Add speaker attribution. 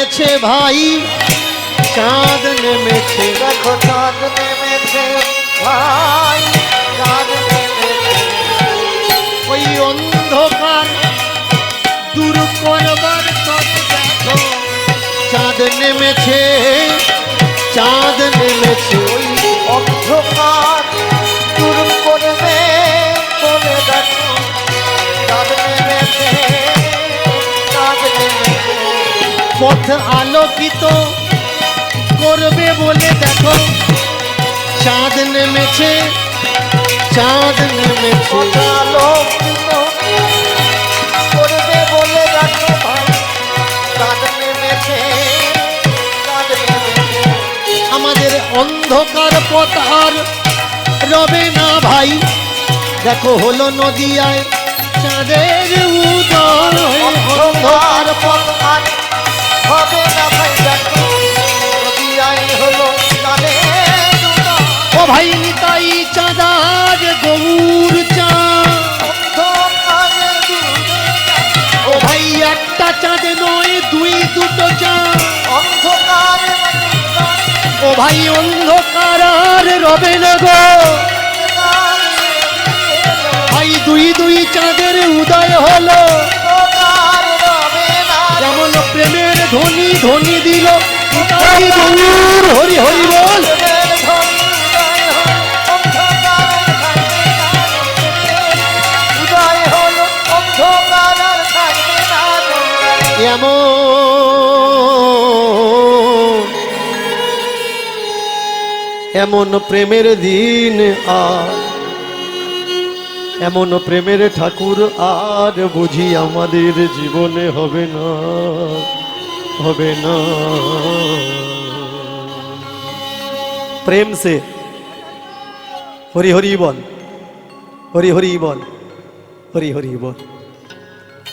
Speaker 1: নেমেছে ভাই। চাঁদ নেমেছে।
Speaker 2: দেখো চাঁদ নেমেছে ভাই চাঁদ নেমেছে।
Speaker 1: ওই অন্ধকার দূর করবার দেখো। চাঁদ নেমেছে চাঁদ নেমেছে।
Speaker 2: ওই
Speaker 1: পথ আলোকিত করবে বলে দেখো। চাঁদ নেমেছে চাঁদ নেমেছে।
Speaker 2: আলোকিত করবে বলে দেখো ভাই। চাঁদ নেমেছে
Speaker 1: আমাদের অন্ধকার পথ আর রবে না ভাই। দেখো হলো নদিয়ায় চাঁদের উদয়। ও ভাই নিতাই চাঁদার গৌর ভাই, একটা চাঁদ নয়, দুই দুটো ও ভাই, অন্ধকার আর রবে ভাই, দুই দুই চাঁদের উদয় হলো। যেমন প্রেমের ধ্বনি ধ্বনি দিল এমন এমন প্রেমের দিন আর, এমন প্রেমের ঠাকুর আর বুঝি আমাদের জীবনে হবে না হবে না। প্রেম সে। হরি হরি বল, হরি হরি বল, হরি হরি বল।